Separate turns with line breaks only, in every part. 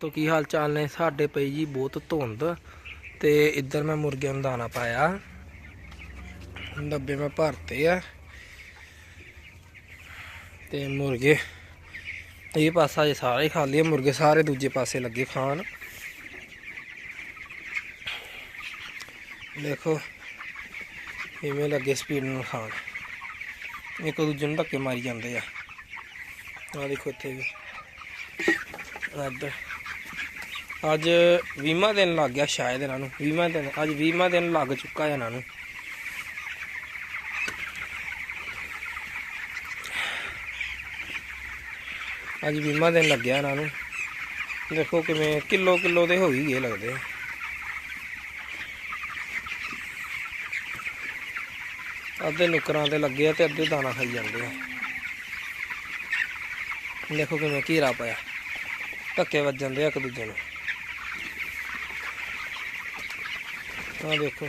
ਦੋਸਤੋ ਕੀ ਹਾਲ ਚਾਲ ਨੇ? ਸਾਡੇ ਪਈ ਜੀ ਬਹੁਤ ਧੁੰਦ ਤੇ ਇੱਧਰ ਮੈਂ ਮੁਰਗਿਆਂ ਨੂੰ ਦਾਣਾ ਪਾਇਆ। ਡੱਬੇ ਮੈਂ ਭਰਤੇ ਆ। ਤੇ ਮੁਰਗੇ ਇਹ ਪਾਸਾ ਜੇ ਸਾਰੇ ਖਾਲੀ ਆ। ਮੁਰਗੇ ਸਾਰੇ ਦੂਜੇ ਪਾਸੇ ਲੱਗੇ ਖਾਣ। ਦੇਖੋ, ਇਵੇਂ ਲੱਗੇ ਸਪੀਡ ਨਾਲ ਖਾਣ। ਇੱਕ ਦੂਜੇ ਨੂੰ ਧੱਕੇ ਮਾਰੀ ਜਾਂਦੇ ਆ। ਆ ਦੇਖੋ ਇੱਥੇ ਵੀ। ਇੱਧਰ ਅੱਜ 20ਵਾਂ ਦਿਨ ਲੱਗ ਗਿਆ ਸ਼ਾਇਦ ਇਹਨਾਂ ਨੂੰ 20ਵਾਂ ਦਿਨ, ਅੱਜ 20ਵਾਂ ਦਿਨ ਲੱਗ ਚੁੱਕਾ ਹੈ ਇਹਨਾਂ ਨੂੰ। ਅੱਜ 20ਵਾਂ ਦਿਨ ਲੱਗਿਆ ਇਹਨਾਂ ਨੂੰ। ਦੇਖੋ ਕਿਵੇਂ ਕਿਲੋ ਕਿਲੋ ਦੇ ਹੋ ਹੀ ਗਏ ਲੱਗਦੇ ਅੱਧੇ ਨੁਕਰਾਂ ਤੇ ਲੱਗੇ ਆ ਤੇ ਅੱਧੇ ਦਾਣਾ ਖਾਈ ਜਾਂਦੇ ਆ। ਦੇਖੋ ਕਿਵੇਂ ਘੀਰਾ ਪਾਇਆ। ਧੱਕੇ ਵੱਜ ਜਾਂਦੇ ਆ ਇੱਕ ਦੂਜੇ ਨੂੰ। ਆ ਦੇਖੋ।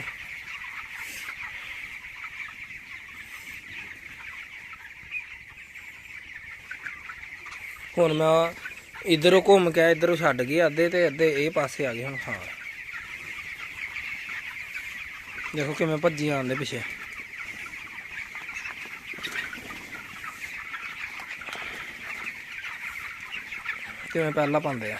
ਹੁਣ ਮੈਂ ਇਧਰੋਂ ਘੁੰਮ ਕੇ ਇਧਰੋਂ ਛੱਡ ਗਏ ਅੱਧੇ ਤੇ ਅੱਧੇ ਇਹ ਪਾਸੇ ਆ ਗਏ ਹੁਣ ਖਾਣ ਦੇਖੋ ਕਿਵੇਂ ਭੱਜੀ ਆਉਂਦੇ ਪਿੱਛੇ। ਕਿਵੇਂ ਪਹਿਲਾਂ ਪਾਉਂਦੇ ਆ।